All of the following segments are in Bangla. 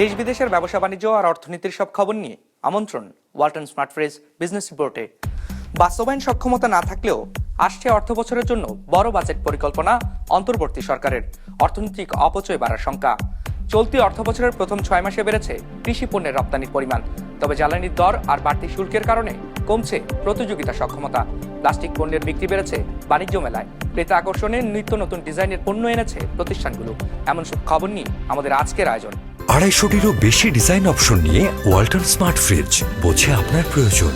দেশ বিদেশের ব্যবসা বাণিজ্য আর অর্থনীতির সব খবর নিয়ে আমন্ত্রণ ওয়ালটন স্মার্ট ফ্রেজ বিজনেস রিপোর্টে। বাস্তবায়ন সক্ষমতা না থাকলেও আসছে অর্থ বছরের জন্য বড় বাজেট পরিকল্পনা অন্তর্বর্তী সরকারের। অর্থনৈতিক অপচয় বাড়ার শঙ্কা। চলতি অর্থ বছরের প্রথম ছয় মাসে বেড়েছে কৃষি পণ্যের রপ্তানির পরিমাণ। তবে জ্বালানির দর আর বাড়তি শুল্কের কারণে কমছে প্রতিযোগিতা সক্ষমতা। প্লাস্টিক পণ্যের বিক্রি বেড়েছে বাণিজ্য মেলায়। ক্রেতা আকর্ষণে নিত্য নতুন ডিজাইনের পণ্য এনেছে প্রতিষ্ঠানগুলো। এমন সব খবর নিয়ে আমাদের আজকের আয়োজন। আড়াইশোটিরও বেশি ডিজাইন অপশন নিয়ে ওয়াল্টন স্মার্ট ফ্রিজ বোঝে আপনার প্রয়োজন।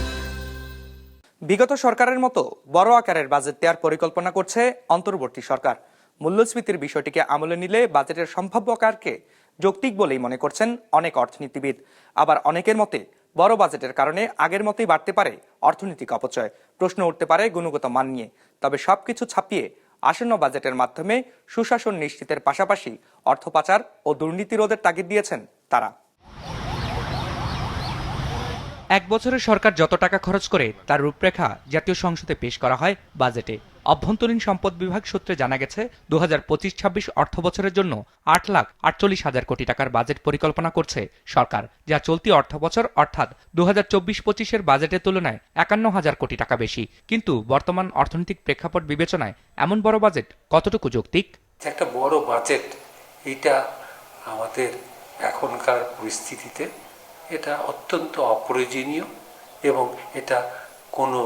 বিগত সরকারের মতো বড় আকারের বাজেট দেওয়ার পরিকল্পনা করছে অন্তর্বর্তী সরকার। মূল্যস্ফীতির বিষয়টিকে আমলে নিলে বাজেটের সম্ভাব্য আকারকে যৌক্তিক বলেই মনে করছেন অনেক অর্থনীতিবিদ। আবার অনেকের মতে বড় বাজেটের কারণে আগের মতোই বাড়তে পারে অর্থনৈতিক অপচয়। প্রশ্ন উঠতে পারে গুণগত মান নিয়ে। তবে সবকিছু ছাপিয়ে আসন্ন বাজেটের মাধ্যমে সুশাসন নিশ্চিতের পাশাপাশি অর্থ পাচার ও দুর্নীতি রোধের তাগিদ দিয়েছেন তারা। এক বছরের সরকার যত টাকা খরচ করে তার রূপরেখা জাতীয় সংসদে পেশ করা হয় বাজেটে। অভ্যন্তরীণ সম্পদ বিভাগ সূত্রে জানা গেছে দু হাজার পঁচিশ ছাব্বিশ অর্থ বছরের জন্য আট লাখ আটচল্লিশ হাজার কোটি টাকার বাজেট পরিকল্পনা করছে সরকার, যা চলতি অর্থ বছর অর্থাৎ দু হাজার চব্বিশ পঁচিশের বাজেটের তুলনায় একান্ন হাজার কোটি টাকা বেশি। কিন্তু বর্তমান অর্থনৈতিক প্রেক্ষাপট বিবেচনায় এমন বড় বাজেট কতটুকু যৌক্তিক? একটা বড় বাজেট, এটা আমাদের এখনকার পরিস্থিতিতে এটা অত্যন্ত অপ্রয়োজনীয় এবং এটা কোনো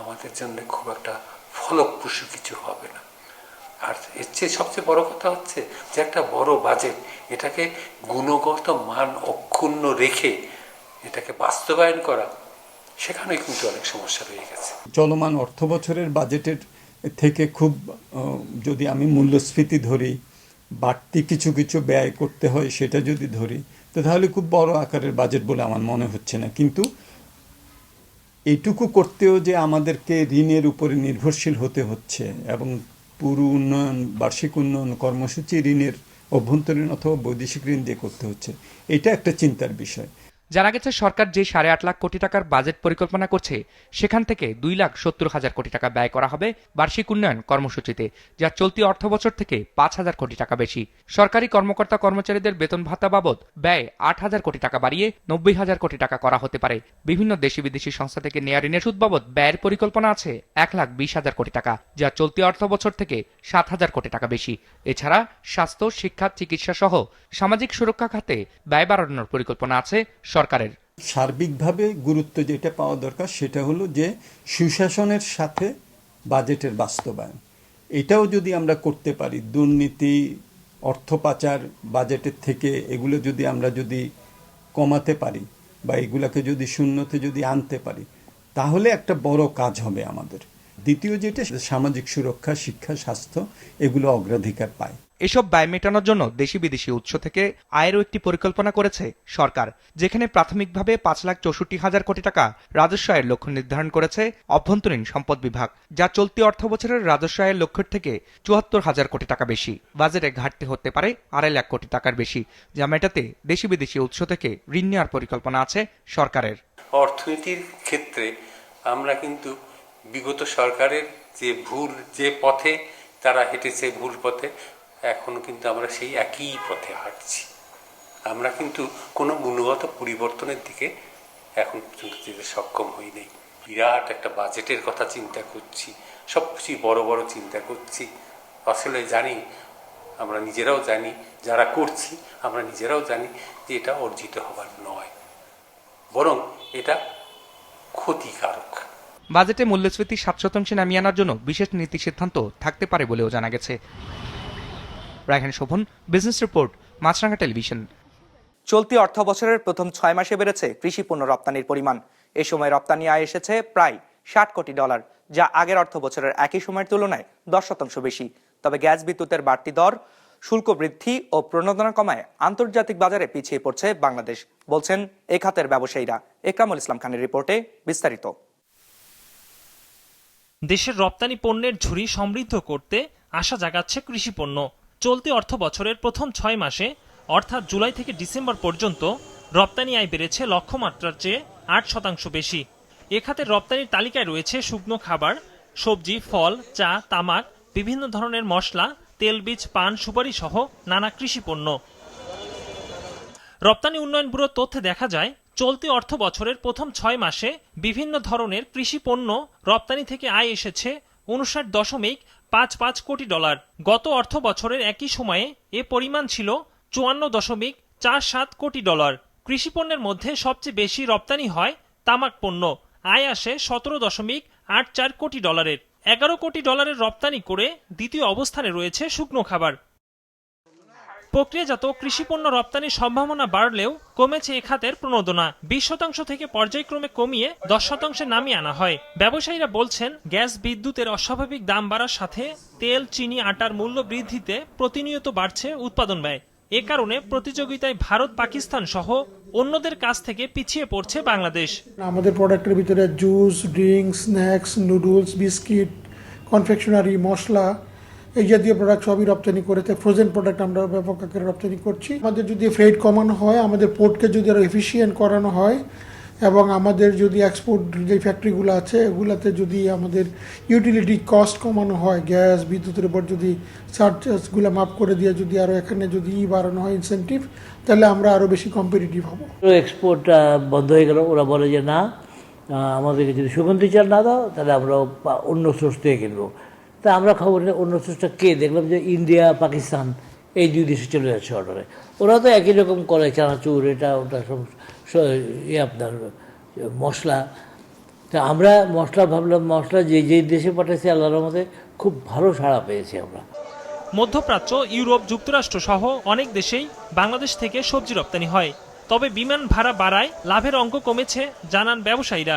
আমাদের জন্য খুব একটা ফলপ্রসূ কিছু হবে না। আর এর চেয়ে সবচেয়ে বড় কথা হচ্ছে যে একটা বড় বাজেট, এটাকে গুণগত মান অক্ষুণ্ণ রেখে এটাকে বাস্তবায়ন করা, সেখানেই কিন্তু অনেক সমস্যা রয়ে গেছে। চলমান অর্থ বছরের বাজেটের থেকে খুব যদি আমি মূল্যস্ফীতি ধরি, বাড়তি কিছু কিছু ব্যয় করতে হয় সেটা যদি ধরি, তো তাহলে খুব বড় আকারের বাজেট বলে আমার মনে হচ্ছে না। কিন্তু এইটুকু করতেও যে আমাদেরকে ঋণের উপরে নির্ভরশীল হতে হচ্ছে এবং পুরো উন্নয়ন, বার্ষিক উন্নয়ন কর্মসূচি ঋণের অভ্যন্তরীণ অথবা বৈদেশিক ঋণ দিয়ে করতে হচ্ছে, এটা একটা চিন্তার বিষয়। জানা গেছে, সরকার যে সাড়ে আট লাখ কোটি টাকার বাজেট পরিকল্পনা করছে, সেখান থেকে দুই লাখ সত্তর হাজার কোটি টাকা ব্যয় করা হবে বার্ষিক উন্নয়ন কর্মসূচিতে, যা চলতি অর্থ বছর থেকে পাঁচ হাজার কোটি টাকা বেশি। সরকারি কর্মকর্তা কর্মচারীদের বেতন ভাতা বাবদ ব্যয় আট হাজার কোটি টাকা বাড়িয়ে নব্বই হাজার কোটি টাকা করা হতে পারে। বিভিন্ন দেশি বিদেশি সংস্থা থেকে নেওয়া ঋণের সুদ বাবদ ব্যয়ের পরিকল্পনা আছে এক লাখ বিশ হাজার কোটি টাকা, যা চলতি অর্থ বছর থেকে সাত হাজার কোটি টাকা বেশি। এছাড়া স্বাস্থ্য, শিক্ষা চিকিৎসা সহ সামাজিক সুরক্ষা খাতে ব্যয় বাড়ানোর পরিকল্পনা আছে। সরকারের। সার্বিকভাবে গুরুত্ব যেটা পাওয়া দরকার সেটা হলো যে সুশাসনের সাথে বাজেটের বাস্তবায়ন। এটাও যদি আমরা করতে পারি, দুর্নীতি, অর্থ পাচার বাজেটের থেকে এগুলো যদি আমরা যদি কমাতে পারি বা এগুলোকে যদি শূন্যতে যদি আনতে পারি, তাহলে একটা বড় কাজ হবে আমাদের। দ্বিতীয় যেটা সামাজিক সুরক্ষা শিক্ষা স্বাস্থ্য এগুলো অগ্রাধিকার পায়। এসব ব্যয় মেটানোর জন্য দেশি বিদেশি উৎস থেকে আয়েরও একটি পরিকল্পনা করেছে সরকার যেখানে প্রাথমিকভাবে পাঁচ লাখ চৌষট্টি হাজার কোটি টাকা রাজস্ব আয়ের লক্ষ্য নির্ধারণ করেছে অভ্যন্তরীণ সম্পদ বিভাগ যা চলতি অর্থ বছরের রাজস্ব আয়ের লক্ষ্যের থেকে চুয়াত্তর হাজার কোটি টাকা বেশি বাজেটে ঘাটতি হতে পারে আড়াই লাখ কোটি টাকার বেশি যা মেটাতে দেশি বিদেশি উৎস থেকে ঋণ নেওয়ার পরিকল্পনা আছে সরকারের। অর্থনীতির ক্ষেত্রে আমরা কিন্তু বিগত সরকারের যে ভুল, যে পথে তারা হেঁটেছে ভুল পথে, এখনও কিন্তু আমরা সেই একই পথে হাঁটছি। আমরা কিন্তু কোনো গুণগত পরিবর্তনের দিকে এখন পর্যন্ত যেতে সক্ষম হই নাই। বিরাট একটা বাজেটের কথা চিন্তা করছি সব কিছুই বড় বড় চিন্তা করছি। আসলে জানি, আমরা নিজেরাও জানি, যারা করছি, আমরা নিজেরাও জানি যে এটা অর্জিত হবার নয়। বরং এটা ক্ষতিকারক। বাজেটে মূল্যস্ফীতি সাত শতাংশে নামিয়ে আনার জন্য বিশেষ নীতি সিদ্ধান্ত থাকতে পারে বলেও জানা গেছে। Raihan Shovon business report Maasranga television চলতি অর্থ বছরের প্রথম ছয় মাসে বেড়েছে কৃষি পণ্য রপ্তানির পরিমাণ। এ সময় রপ্তানি আয় এসেছে প্রায় ষাট কোটি ডলার, যা আগের অর্থ বছরের একই সময়ের তুলনায় দশ শতাংশ বেশি। তবে গ্যাস বিদ্যুতের বাড়তি দর, শুল্ক বৃদ্ধি ও প্রণোদনা কমায় আন্তর্জাতিক বাজারে পিছিয়ে পড়ছে বাংলাদেশ, বলছেন এ খাতের ব্যবসায়ীরা। একরামুল ইসলাম খানের রিপোর্টে বিস্তারিত। দেশের রপ্তানি পণ্যের ঝুড়ি সমৃদ্ধ করতে আশা জাগাচ্ছে কৃষি পণ্য। চলতি অর্থ বছরের প্রথম ছয় মাসে, অর্থাৎ জুলাই থেকে ডিসেম্বর পর্যন্ত, রপ্তানি আয় বেড়েছে লক্ষ্যমাত্রার চেয়ে আট শতাংশ বেশি। এ খাতের রপ্তানির তালিকায় রয়েছে শুকনো খাবার, সবজি, ফল, চা, তামাক, বিভিন্ন ধরনের মশলা তেলবীজ পান, সুপারি সহ নানা কৃষি পণ্য। রপ্তানি উন্নয়ন ব্যুরোর তথ্যে দেখা যায় চলতি অর্থ বছরের প্রথম ছয় মাসে বিভিন্ন ধরনের কৃষি পণ্য রপ্তানি থেকে আয় এসেছে উনষাট দশমিক পাঁচ পাঁচ কোটি ডলার। গত অর্থ বছরের একই সময়ে এ পরিমাণ ছিল চুয়ান্ন দশমিক চার সাত কোটি ডলার। কৃষি পণ্যের মধ্যে সবচেয়ে বেশি রপ্তানি হয় তামাক পণ্য। আয় আসে সতেরো দশমিক আট চার কোটি ডলারের। এগারো কোটি ডলারের রপ্তানি করে দ্বিতীয় অবস্থানে রয়েছে শুকনো খাবার। প্রক্রিয়াজাত কৃষিপণ্য রপ্তানির সম্ভাবনা বাড়লেও কমেছে এ খাতের প্রণোদনা। বিশ শতাংশ থেকে পর্যায়ক্রমে কমিয়ে দশ শতাংশে নামিয়ে আনা হয়। ব্যবসায়ীরা বলছেন, গ্যাস বিদ্যুতের অস্বাভাবিক দাম বাড়ার সাথে তেল, চিনি, আটার মূল্য বৃদ্ধিতে প্রতিনিয়ত বাড়ছে উৎপাদন ব্যয়। এ কারণে প্রতিযোগিতায় ভারত, পাকিস্তান সহ অন্যদের কাছ থেকে পিছিয়ে পড়ছে বাংলাদেশ। আমাদের প্রোডাক্টের ভিতরে juice, drinks, snacks, noodles, biscuit, confectionery, মশলা এই জাতীয় প্রোডাক্ট সবই রপ্তানি করেছে ফ্রোজেন প্রোডাক্ট আমরা ব্যাপক আকারে রপ্তানি করছি। আমাদের যদি ফ্রেড কমানো হয়, আমাদের পোর্টকে যদি আরও এফিসিয়েন্ট করানো হয়, এবং আমাদের যদি এক্সপোর্ট যে ফ্যাক্টরিগুলো আছে, এগুলাতে যদি আমাদের ইউটিলিটি কস্ট কমানো হয় গ্যাস বিদ্যুতের উপর যদি চার্জেসগুলো মাফ করে দিয়ে যদি আরও এখানে যদি ই বাড়ানো হয় ইনসেন্টিভ তাহলে আমরা আরও বেশি কম্পিটিটিভ হব। এক্সপোর্ট বন্ধ হয়ে গেল। ওরা বলে যে, না আমাদেরকে যদি সুগন্ধি চাল না দাও, তাহলে আমরা অন্য সোর্স থেকে কিনবো। তা আমরা খবর নিয়ে অন্য সোর্সটা কে? দেখলাম যে ইন্ডিয়া, পাকিস্তান, এই দুই দেশে চলে যাচ্ছে অর্ডারে। ওরা তো একই রকম করে, চানাচুর, এটা ওটা সব ইয়ে আপনার, মশলা। তা আমরা মশলা ভাবলাম, মশলা যে যেই দেশে পাঠাইছি আল্লাহর মধ্যে খুব ভালো সাড়া পেয়েছি আমরা। মধ্যপ্রাচ্য, ইউরোপ, যুক্তরাষ্ট্র সহ অনেক দেশেই বাংলাদেশ থেকে সবজি রপ্তানি হয়। তবে বিমান ভাড়া বাড়ায় লাভের অঙ্ক কমেছে জানান ব্যবসায়ীরা।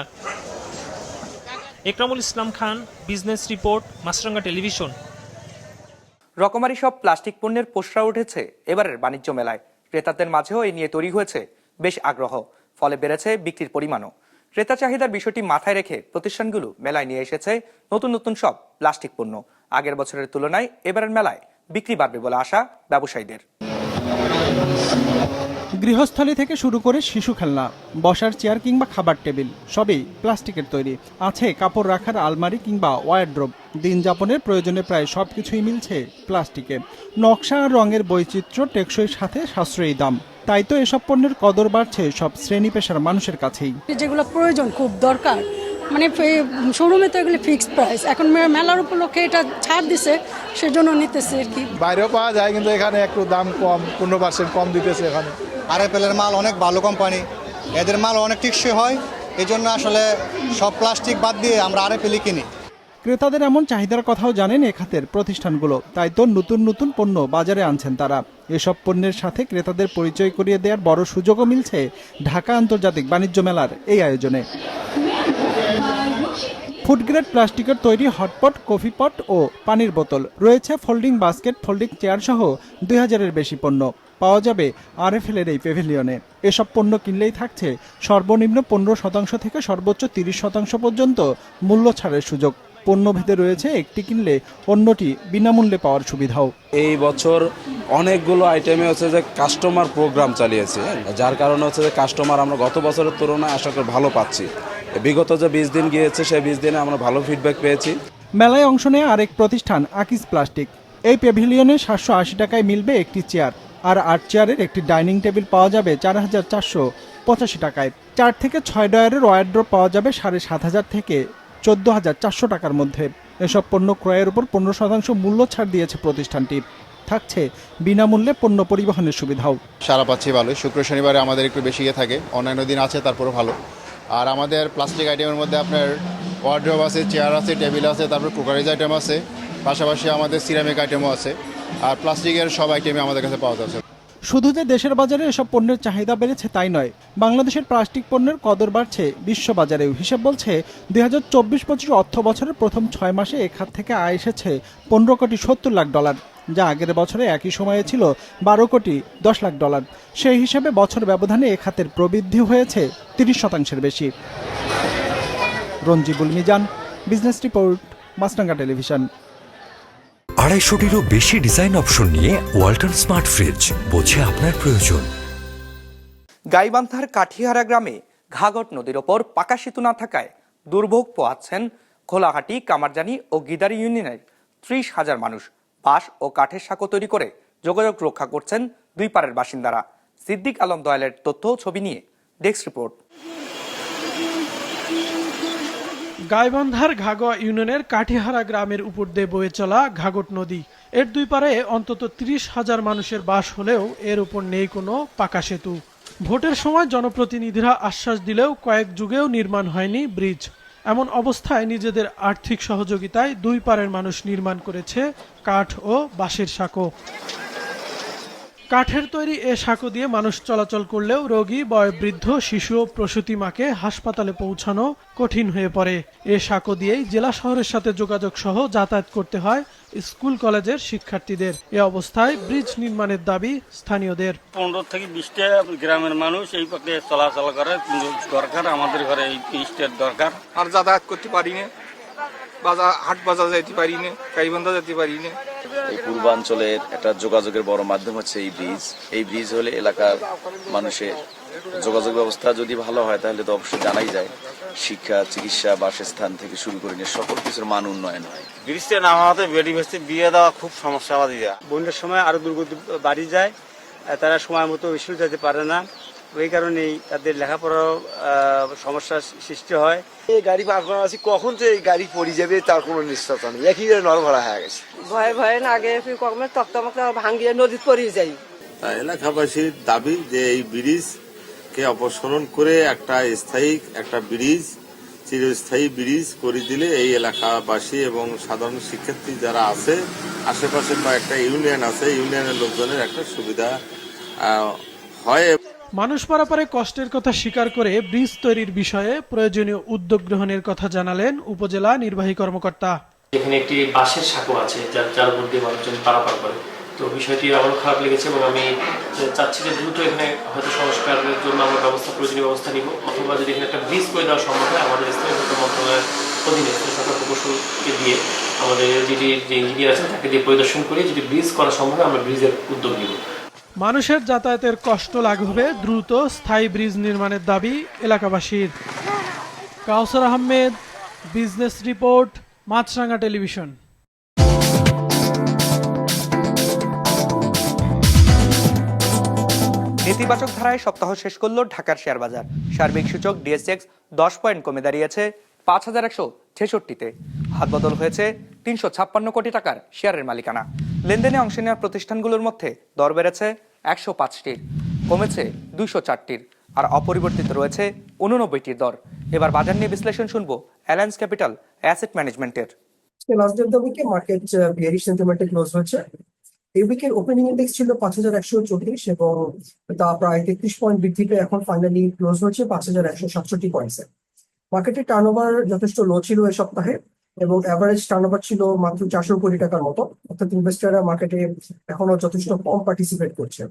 Ekramul Islam Khan, business report, Maasranga television. রকমারি সব প্লাস্টিক পণ্যের পোস্টার উঠেছে এবারের বাণিজ্য মেলায়। ক্রেতাদের মাঝেও এই নিয়ে তৈরি হয়েছে বেশ আগ্রহ, ফলে বেড়েছে বিক্রির পরিমাণও। ক্রেতা চাহিদার বিষয়টি মাথায় রেখে প্রতিষ্ঠানগুলো মেলায় নিয়ে এসেছে নতুন নতুন সব প্লাস্টিক পণ্য। আগের বছরের তুলনায় এবারের মেলায় বিক্রি বাড়বে বলে আশা ব্যবসায়ীদের। গৃহস্থলী থেকে শুরু করে শিশু খেলনা, বসার চেয়ার কিংবা খাবার টেবিল, সবই প্লাস্টিকের তৈরি। আছে কাপড় রাখার আলমারি কিংবা ওয়ারড্রোব। দিন যাপনের প্রয়োজনে প্রায় সব কিছুই মিলছে প্লাস্টিকে। নকশা আর রঙের বৈচিত্র্য টেকসই সাথে সাশ্রয়ী দাম। তাই তো এসব পণ্যের কদর বাড়ছে সব শ্রেণি পেশার মানুষের কাছেই। যেগুলো প্রয়োজন, খুব দরকার। মানে শোরুমে তো এগুলো ফিক্সড প্রাইস এখন মেলার উপলক্ষে এটা ছাড় দিছে সেজন্য নিতেছে আর কি। বাইরেও পাওয়া যায় কিন্তু এখানে একটু দাম কম পনেরো পার্সেন্ট কম দিতেছে এখানে। আরএফএলের মাল অনেক ভালো কোম্পানি এদের মাল অনেক টিকসই হয় এই জন্য আসলে সব প্লাস্টিক বাদ দিয়ে আমরা আরএফএলই কিনি। ক্রেতাদের এমন চাহিদার কথাও জানেন এ খাতের প্রতিষ্ঠানগুলো। তাই তো নতুন নতুন পণ্য বাজারে আনছেন তারা। এসব পণ্যের সাথে ক্রেতাদের পরিচয় করিয়ে দেওয়ার বড় সুযোগও মিলছে ঢাকা আন্তর্জাতিক বাণিজ্য মেলার এই আয়োজনে। ফুড গ্রেড প্লাস্টিকের তৈরি হটপট, কফি পট ও পানির বোতল। রয়েছে ফোল্ডিং বাস্কেট, ফোল্ডিং চেয়ার সহ দুই হাজারের বেশি পণ্য। পাওয়া যাবে আর আরএফএলের এই প্যাভিলিয়নে। এসব পণ্য কিনলেই থাকছে সর্বনিম্ন পনেরো শতাংশ থেকে সর্বোচ্চ তিরিশ শতাংশ পর্যন্ত মূল্য ছাড়ের সুযোগ। পণ্যভেদে রয়েছে একটি কিনলে অন্যটি বিনামূল্যে পাওয়ার সুবিধাও। এই বছর অনেকগুলো আইটেমে হচ্ছে যে কাস্টমার প্রোগ্রাম চালিয়েছে যার কারণে হচ্ছে যে কাস্টমার আমরা গত বছরের তুলনায় আশা করি ভালো পাচ্ছি। বিগত যে বিশ দিন গিয়েছে সেই বিশ দিনে আমরা ভালো ফিডব্যাক পেয়েছি। মেলায় অংশ নেয় আরেক প্রতিষ্ঠান আকিস প্লাস্টিক। এই প্যাভিলিয়নে সাতশো আশি টাকায় মিলবে একটি চেয়ার আর আট চেয়ারের একটি ডাইনিং টেবিল পাওয়া যাবে চার হাজার চারশো পঁচাশি টাকায়। চার থেকে ছয় ডয়ারের ওয়ারড্রপ পাওয়া যাবে সাড়ে সাত হাজার থেকে চোদ্দ হাজার চারশো টাকার মধ্যে। এসব পণ্য ক্রয়ের উপর পনেরো শতাংশ মূল্য ছাড় দিয়েছে প্রতিষ্ঠানটি। থাকছে বিনামূল্যে পণ্য পরিবহনের সুবিধাও। সারা পাচ্ছি ভালো শুক্র শনিবারে আমাদের একটু বেশি ইয়ে থাকে অন্যান্য দিন আছে তারপরে ভালো। আর আমাদের প্লাস্টিক আইটেমের মধ্যে আপনার ওয়ার্ড্রোব আছে চেয়ার আছে টেবিল আছে, তারপর কুকারিজ আইটেম আছে, পাশাপাশি আমাদের সিরামিক আইটেমও আছে। আর প্লাস্টিকের সব আইটেমই আমাদের কাছে পাওয়া যাচ্ছে। শুধু যে দেশের বাজারে এসব পণ্যের চাহিদা বেড়েছে তাই নয়, বাংলাদেশের প্লাস্টিক পণ্যের কদর বাড়ছে বিশ্ব বাজারেও হিসেব বলছে, দুই হাজার চব্বিশ পঁচিশ অর্থ বছরের প্রথম ছয় মাসে এ থেকে আয় এসেছে পনেরো কোটি সত্তর লাখ ডলার, যা আগের বছরে একই সময়ে ছিল বারো কোটি দশ লাখ ডলার। সেই হিসেবে বছর ব্যবধানে এ খাতের প্রবৃদ্ধি হয়েছে তিরিশ শতাংশের বেশি। Ranjibul Mizan, business report Maasranga television. আড়াইশোটিরও বেশি ডিজাইন অপশন নিয়ে ওয়াল্টন স্মার্ট ফ্রিজ, বোঝে আপনার প্রয়োজন। গাইবান্ধার কাঠিহারা গ্রামে ঘাঘট নদীর ওপর পাকা সেতু না থাকায় দুর্ভোগ পোয়াচ্ছেন খোলাহাটি, কামারজানি ও গিদারি ইউনিয়নের ত্রিশ হাজার মানুষ। বাঁশ ও কাঠের সাঁকো তৈরি করে যোগাযোগ রক্ষা করছেন দুই পারের বাসিন্দারা। সিদ্দিক আলম দয়ালের তথ্য ছবি নিয়ে ডেস্ক রিপোর্ট। গাইবান্ধার ঘাগোয়া ইউনিয়নের কাঠিহারা গ্রামের উপর দিয়ে বয়ে চলা ঘাগট নদী। এর দুই পারে অন্তত ত্রিশ হাজার মানুষের বাস হলেও এর উপর নেই কোনো পাকা সেতু। ভোটের সময় জনপ্রতিনিধিরা আশ্বাস দিলেও কয়েক যুগেও নির্মাণ হয়নি ব্রিজ। এমন অবস্থায় নিজেদের আর্থিক সহযোগিতায় দুই পারের মানুষ নির্মাণ করেছে কাঠ ও বাঁশের সাঁকো। কাঠের তৈরি এ সাঁকো দিয়ে মানুষ চলাচল করলেও রোগী বয়োবৃদ্ধ শিশু ও প্রসূতি মাকে হাসপাতালে পৌঁছানো কঠিন হয়ে পড়ে। এ সাঁকো দিয়েই জেলা শহরের সাথে যোগাযোগ সহ যাতায়াত করতে হয় স্কুল কলেজের শিক্ষার্থীদের। এ অবস্থায় ব্রিজ নির্মাণের দাবি স্থানীয়দের। পনেরো থেকে বিশটা গ্রামের মানুষ এই পথে চলাচল করে। কিন্তু দরকার আমাদের ঘরে এই ব্রিজটার দরকার। আর যাতায়াত করতে পারি না। বাজার হাট বাজার যেতে পারি না যেতে পারি না। এই পূর্বাঞ্চলের একটা যোগাযোগের বড় মাধ্যম হচ্ছে এই ব্রিজ। এই ব্রিজ হলে এলাকার মানুষের যোগাযোগ ব্যবস্থা যদি ভালো হয় তাহলে তো অবশ্যই জানাই যায়। শিক্ষা চিকিৎসা বাসস্থান থেকে শুরু করে নিয়ে সকল কিছুর মান উন্নয়ন হয়। ব্রিজটা না হওয়াতে বেডি ভেস্তে বিয়ে দেওয়া খুব সমস্যা আমাদের বন্যার সময় আরও দুর্গতি বাড়ি যায় তারা সময় মতো স্কুল যেতে পারে না। ওই কারণেই তাদের লেখাপড়াও আহ, সমস্যার সৃষ্টি হয়। এই গাড়ি পার করা আছে কখন যে এই গাড়ি পড়ে যাবে তার কোনো নিশ্চয়তা নেই। একই নরভরা হয়ে গেছে। ভয়ে ভয়ে না আগে কখনো তক্তমক ভাঙিয়ে নদীত পড়িয়ে যাই। এলাকাবাসীর দাবি যে এই ব্রিজ কে অপসারণ করে একটা স্থায়ী একটা ব্রিজ চিরস্থায়ী ব্রিজ করে দিলে এই এলাকাবাসী এবং সাধারণ শিক্ষার্থী যারা আছে আশেপাশে বা একটা ইউনিয়ন আছে ইউনিয়নের লোকজনের একটা সুবিধা হয়। মানুষ পারাপারে কষ্টের কথা স্বীকার করে ব্রিজ তৈরির বিষয়ে প্রয়োজনীয় উদ্যোগ গ্রহণের কথা জানালেন উপজেলা নির্বাহী কর্মকর্তা। এখানে একটি বাঁশের সাঁকো আছে, যার যার দিয়ে মানুষজন পারাপার করে। তো বিষয়টি আমারও খারাপ লেগেছে এবং আমি চাচ্ছি যে দ্রুত এখানে হয়তো সংস্কারের জন্য আমরা ব্যবস্থা, প্রয়োজনীয় ব্যবস্থা নিব, অথবা যদি এখানে একটা ব্রিজ করে দেওয়া সম্ভব হয়, আমাদের স্থানীয় সরকার মন্ত্রণালয়ের অধীনে সরকার প্রকৌশলকে দিয়ে আমাদের যেটি যে ইঞ্জিনিয়ার আছেন তাকে দিয়ে পরিদর্শন করে যদি ব্রিজ করা সম্ভব হয়, আমরা ব্রিজের উদ্যোগ নিব। মানুষের যাতায়াতের কষ্ট লাঘবে দ্রুত স্থায়ী ব্রিজ নির্মাণের দাবি এলাকাবাসীর। Kawsar Ahmed, business report Maasranga television. নেতিবাচক ধারায় সপ্তাহ শেষ করল ঢাকার শেয়ার বাজার। সার্বিক সূচক ডিএসএক্স দশ পয়েন্ট কমে দাঁড়িয়েছে পাঁচ হাজার একশো ছেষট্টিতে। হাতবদল হয়েছে তিনশো ছাপ্পান্ন কোটি টাকার শেয়ারের মালিকানা। লেনদেনে অংশ নেওয়া প্রতিষ্ঠানগুলোর মধ্যে দর বেড়েছে একশো পাঁচটির কমেছে দুইশো চারটির আর অপরিবর্তিত রয়েছে উননব্বইটির দর। এবার বাজার নিয়ে বিশ্লেষণ শুনব অ্যালায়েন্স ক্যাপিটাল অ্যাসেট ম্যানেজমেন্টের। Last day of market bearish সেন্টিমেন্টে close হয়েছে। এই উইকের ওপেনিং ইন্ডেক্স ছিল পাঁচ হাজার একশো চৌত্রিশ এবং তা প্রায় তেত্রিশ পয়েন্ট বৃদ্ধি পেয়ে এখন ফাইনালি ক্লোজ হয়েছে পাঁচ হাজার একশো সাতষট্টি পয়েন্টসে মার্কেটের টার্নওভার যথেষ্ট লো ছিল এই সপ্তাহে। এবং অ্যাভারেজ টার্নওভার ছিল মাত্র চারশো কোটি টাকার মতো। অর্থাৎ ইনভেস্টাররা মার্কেটে এখনও যথেষ্ট কম পার্টিসিপেট করছে।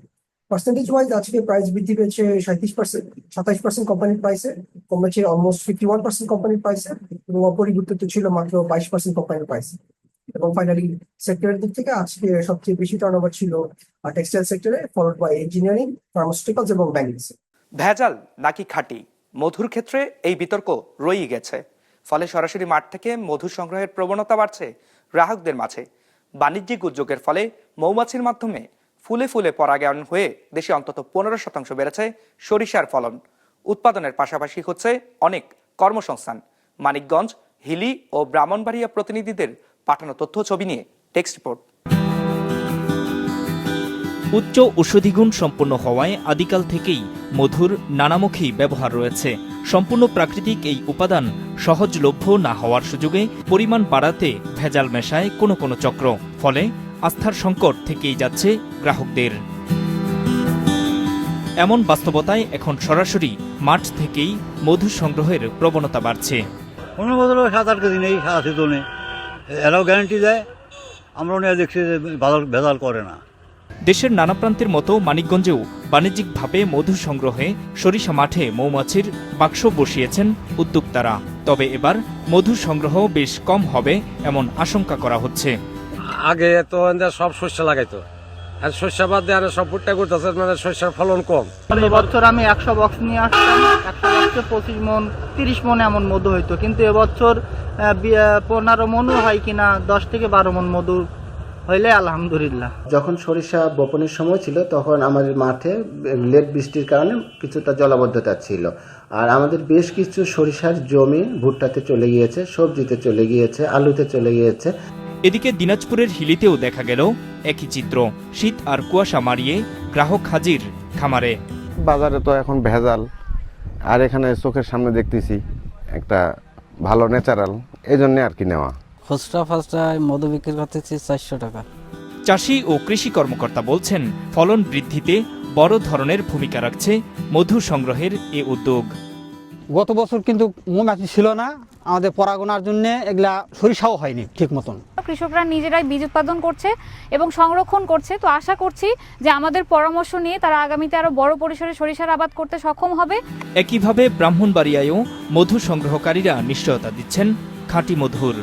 পার্সেন্টেজ ওয়াইজ আজকে প্রাইস বৃদ্ধি পেয়েছে সাঁত্রিশ পার্সেন্ট সাতাইশ পার্সেন্ট কোম্পানির প্রাইসে কমেছে অলমোস্ট ফিফটি ওয়ান পার্সেন্ট কোম্পানির প্রাইসে এবং অপরিবর্তিত ছিল মাত্র বাইশ পার্সেন্ট কোম্পানির প্রাইসে এবং ফাইনালি সেক্টরের দিক থেকে আজকে সবচেয়ে বেশি টার্নওভার ছিল টেক্সটাইল সেক্টরে ফলোড বাই ইঞ্জিনিয়ারিং ফার্মাসিউটিক্যালস এবং ব্যাংকিং ভেজাল নাকি খাঁটি? মধুর ক্ষেত্রে এই বিতর্ক রয়েই গেছে। ফলে সরাসরি মাঠ থেকে মধু সংগ্রহের প্রবণতা বাড়ছে গ্রাহকদের মাঝে। বাণিজ্যিক উদ্যোগের ফলে মৌমাছির মাধ্যমে ফুলে ফুলে পরাগায়ন হয়ে দেশে অন্তত পনেরো শতাংশ বেড়েছে সরিষার ফলন। উৎপাদনের পাশাপাশি হচ্ছে অনেক কর্মসংস্থান। মানিকগঞ্জ, হিলি ও ব্রাহ্মণবাড়িয়া প্রতিনিধিদের পাঠানো তথ্য ছবি নিয়ে টেক্সট রিপোর্ট। উচ্চ ঔষধিগুণ সম্পন্ন হওয়ায় আদিকাল থেকেই মধুর নানামুখী ব্যবহার রয়েছে। সম্পূর্ণ প্রাকৃতিক এই উপাদান সহজলভ্য না হওয়ার সুযোগে পরিমাণ বাড়াতে ভেজাল মেশায় কোনো কোনো চক্র, ফলে আস্থার সংকট থেকেই যাচ্ছে গ্রাহকদের। এমন বাস্তবতায় এখন সরাসরি মাঠ থেকেই মধু সংগ্রহের প্রবণতা বাড়ছে। কোনো বদল সাত আট কেজি নেই সাত আশি এরাও গ্যারান্টি দেয়। আমরাও নিয়ে দেখছি যে ভেজাল করে না। দেশের নানা প্রান্তের মতো মানিকগঞ্জেও বাণিজ্যিকভাবে মধু সংগ্রহে সরিষা মাঠে মৌমাছির বাক্স বসিয়েছেন উদ্যোক্তারা। তবে এবার মধু সংগ্রহ বেশ কম হবে এমন আশঙ্কা করা হচ্ছে। আগে তো সব শস্য লাগাইতো। আর শস্য বাদ দিয়ে আর সব ভুট্টা করতেছে মানে শস্যের ফলন কম। এবছর আমি একশো বক্স নিয়ে আসতাম। একশো বক্সে পঁচিশ মন তিরিশ মন এমন মধু হইতো। কিন্তু এবছর পনেরো মনও হয় কিনা দশ থেকে বারো মন মধু হইলে আলহামদুলিল্লাহ। যখন সরিষা বপনের সময় ছিল তখন আমাদের মাঠে লেট বৃষ্টির কারণে কিছুটা জলাবদ্ধতা ছিল। আর আমাদের বেশ কিছু সরিষার জমি ভুট্টাতে চলে গিয়েছে সবজিতে চলে গিয়েছে আলুতে চলে গিয়েছে। এদিকে দিনাজপুরের হিলিতেও দেখা গেল একই চিত্র শীত আর কুয়াশা মারিয়ে গ্রাহক হাজির খামারে। বাজারে তো এখন ভেজাল আর এখানে চোখের সামনে দেখতেছি একটা ভালো ন্যাচারাল এই জন্যে আর কি নেওয়া। খুচরা ফাচরায় মধু বিক্রি করতেছি চারশো টাকা। চাষি ও কৃষি কর্মকর্তা বলছেন ফলন বৃদ্ধিতে বড় ধরনের ভূমিকা রাখছে মধু সংগ্রহের এ উদ্যোগ। গত বছর কিন্তু মৌমাছি ছিল না আমাদের পরাগনার জন্য এগুলা সরিষাও হয়নি ঠিক মতন। কৃষকরা নিজেরাই বীজ উৎপাদন করছে এবং সংরক্ষণ করছে। তো আশা করছি যে আমাদের পরামর্শ নিয়ে তারা আগামীতে আরও বড় পরিসরে সরিষার আবাদ করতে সক্ষম হবে। একইভাবে ব্রাহ্মণবাড়িয়ায়ও মধু সংগ্রহকারীরা নিশ্চয়তা দিচ্ছেন খাঁটি মধুর।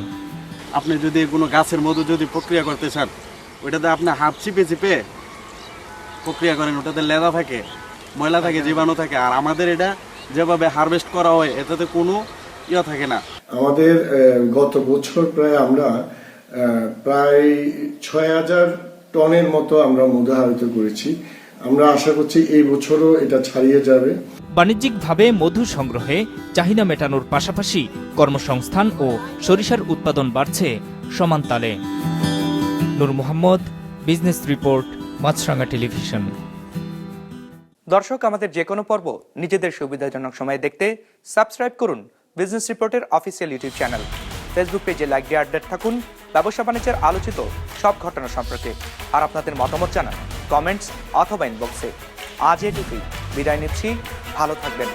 আপনি যদি কোনো গাছের মধু যদি প্রক্রিয়া করতে চান ওইটাতে আপনি হাত চিপে চিপে প্রক্রিয়া করেন ওটাতে লেদা থাকে ময়লা থাকে জীবাণু থাকে। আর আমাদের এটা যেভাবে হারভেস্ট করা হয় এটাতে কোনো ইয়ে থাকে না। আমাদের গত বছর প্রায় আমরা প্রায় ছয় হাজার টনের মতো আমরা মধু আহরিত করেছি। আমরা আশা করছি এই বছরও এটা ছাড়িয়ে যাবে। বাণিজ্যিকভাবে মধু সংগ্রহে চাহিদা মেটানোর পাশাপাশি কর্মসংস্থান ও সরিষার উৎপাদন বাড়ছে সমান তালে Noor Mohammad, business report Maasranga television. দর্শক, আমাদের যে কোনো পর্ব নিজেদের সুবিধাজনক সময়ে দেখতে সাবস্ক্রাইব করুন বিজনেস রিপোর্টের অফিসিয়াল ইউটিউব চ্যানেল। ফেসবুক পেজে লাইক দিয়ে আপডেট থাকুন, ব্যবসা বাণিজ্যের আলোচিত সব ঘটনা সম্পর্কে। আর আপনাদের মতামত জানান কমেন্টস অথবা ইনবক্সে আজ এটুকুই। বিদায় নিচ্ছি। ভালো থাকবেন।